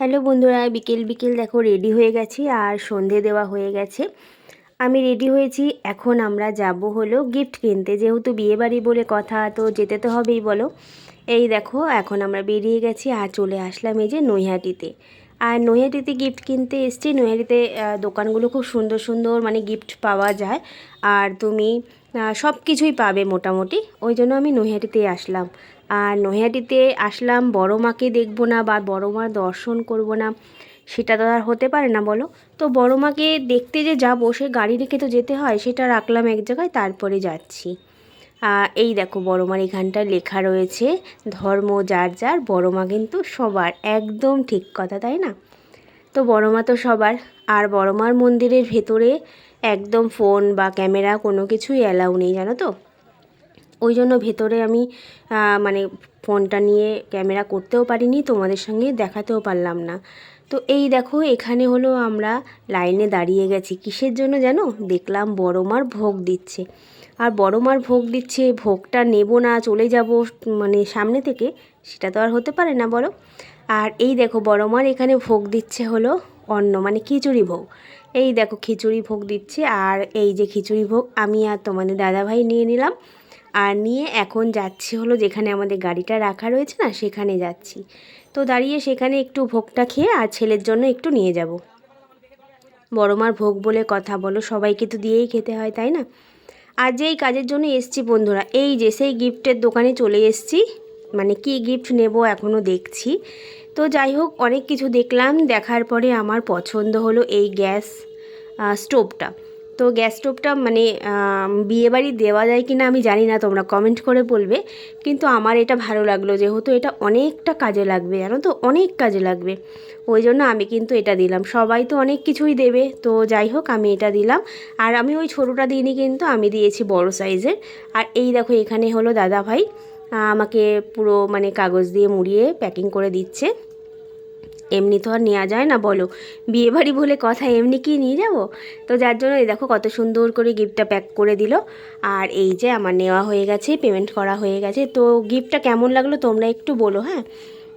Hello বন্ধুরা, বিকেল বিকেল দেখো রেডি হয়ে গেছি আর সন্ধে দেওয়া হয়ে গেছে। আমি রেডি হয়েছি, এখন আমরা যাব হলো গিফট কিনতে। যেহেতু বিয়েবাড়ি বলে কথা, তো যেতে তো হবেই বলো। এই দেখো, এখন আমরা বেরিয়ে গেছি আর চলে আসলাম এই যে নৈহাটিতে। আর নৈহাটিতে গিফট কিনতে এসছি। নৈহাটিতে দোকানগুলো খুব সুন্দর সুন্দর মানে গিফট পাওয়া যায়। আর তুমি সব কিছুই পাবে মোটামুটি। ওই জন্য আমি নৈহাটিতে আসলাম। আর নৈহাটিতে আসলাম, বড় মাকে দেখব না বা বড় মার দর্শন করব না, সেটা তো আর হতে পারে না বলো। তো বড় মাকে দেখতে যে যাব, সে গাড়ি রেখে তো যেতে হয়, সেটা রাখলাম এক জায়গায়, তারপরে যাচ্ছি। এই দেখো বড় মার এখানটায় লেখা রয়েছে, ধর্ম যার যার, বড় মা কিন্তু সবার, একদম ঠিক কথা, তাই না? তো বড় মা তো সবার, আর বড় মার মন্দিরের ভেতরে একদম ফোন বা ক্যামেরা কোনো কিছুই অ্যালাউ নেই, জানো তো? ওই জন্য ভেতরে আমি মানে ফোনটা নিয়ে ক্যামেরা করতেও পারিনি, তোমাদের সঙ্গে দেখাতেও পারলাম না। তো এই দেখো, এখানে হলো আমরা লাইনে দাঁড়িয়ে গেছি। কিসের জন্য জানো? দেখলাম বড় মার ভোগ দিচ্ছে। আর বড় মার ভোগ দিচ্ছে, ভোগটা নেব না, চলে যাব মানে সামনে থেকে, সেটা তো আর হতে পারে না বলো। আর এই দেখো বড় মার এখানে ভোগ দিচ্ছে হলো অন্ন মানে খিচুড়ি ভোগ। এই দেখো, খিচুড়ি ভোগ দিচ্ছে, আর এই যে খিচুড়ি ভোগ আমি আর তোমাদের দাদাভাই নিয়ে নিলাম। আর নিয়ে এখন যাচ্ছি হলো যেখানে আমাদের গাড়িটা রাখা রয়েছে না, সেখানে যাচ্ছি। তো দাঁড়িয়ে সেখানে একটু ভোগটা খেয়ে আর ছেলের জন্য একটু নিয়ে যাব। বড় মার ভোগ বলে কথা বলো, সবাইকে তো দিয়েই খেতে হয়, তাই না? আর যেই কাজের জন্য এসছি বন্ধুরা, এই যে সেই গিফটের দোকানে চলে এসছি মানে কি গিফট নেব এখনও দেখছি। তো যাই হোক, অনেক কিছু দেখলাম, দেখার পরে আমার পছন্দ হলো এই গ্যাস স্টোভটা। তো গ্যাস স্টোভটা মানে বিয়েবাড়ি দেওয়া যায় কি না আমি জানি না, তোমরা কমেন্ট করে বলবে। কিন্তু আমার এটা ভালো লাগল, যেহেতু এটা অনেকটা কাজে লাগবে, জানো তো? অনেক কাজে লাগবে। ওই জন্য আমি কিন্তু এটা দিলাম। সবাই তো অনেক কিছুই দেবে, তো যাই হোক, আমি এটা দিলাম। আর আমি ওই ছোটোটা দিইনি কিন্তু, আমি দিয়েছি বড় সাইজের। আর এই দেখো, এখানে হলো দাদা ভাই আমাকে পুরো মানে কাগজ দিয়ে মুড়িয়ে প্যাকিং করে দিচ্ছে। এমনি তো আর নেওয়া যায় না, বলো। বিয়েবাড়ি বলে কথা এমনি কি নিয়ে যাব? তো যার জন্য এই দেখো কত সুন্দর করে গিফটটা প্যাক করে দিল। আর এই যে আমার নেওয়া হয়ে গেছে পেমেন্ট করা হয়ে গেছে। তো গিফটটা কেমন লাগল তোমরা একটু বলো হ্যাঁ?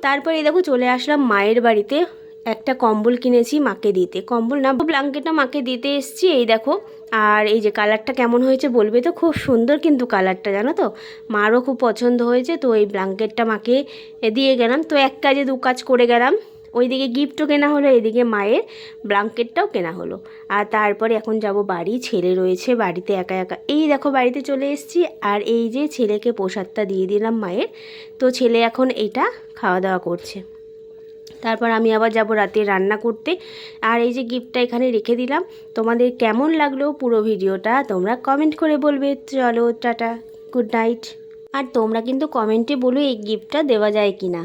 তারপরে এই দেখো চলে আসলাম মায়ের বাড়িতে। একটা কম্বল কিনেছি মাকে দিতে। কম্বল না ব্ল্যাঙ্কেটটা মাকে দিতে এসছি, এই দেখো। আর এই যে কালারটা কেমন হয়েছে বলবে তো? খুব সুন্দর কিন্তু কালারটা জানো তো? মারও খুব পছন্দ হয়েছে, তো এই ব্ল্যাঙ্কেটটা মাকে দিয়ে গেলাম। তো এক কাজে দু কাজ করে গেলাম। ওইদিকে গিফটও কেনা হলো, এদিকে মায়ের ব্লাঙ্কেটটাও কেনা হলো। আর তারপরে এখন যাব বাড়ি, ছেলে রয়েছে বাড়িতে একা একা। এই দেখো বাড়িতে চলে এসেছি, আর এই যে ছেলেকে প্রসাদটা দিয়ে দিলাম মায়ের। তো ছেলে এখন এইটা খাওয়া দাওয়া করছে। তারপর আমি আবার যাব রাতে রান্না করতে। আর এই যে গিফটটা এখানে রেখে দিলাম। তোমাদের কেমন লাগল পুরো ভিডিওটা তোমরা কমেন্ট করে বলবে। চলো, টাটা, গুড নাইট। আর তোমরা কিন্তু কমেন্টে বলো এই গিফটটা দেওয়া যায় কি না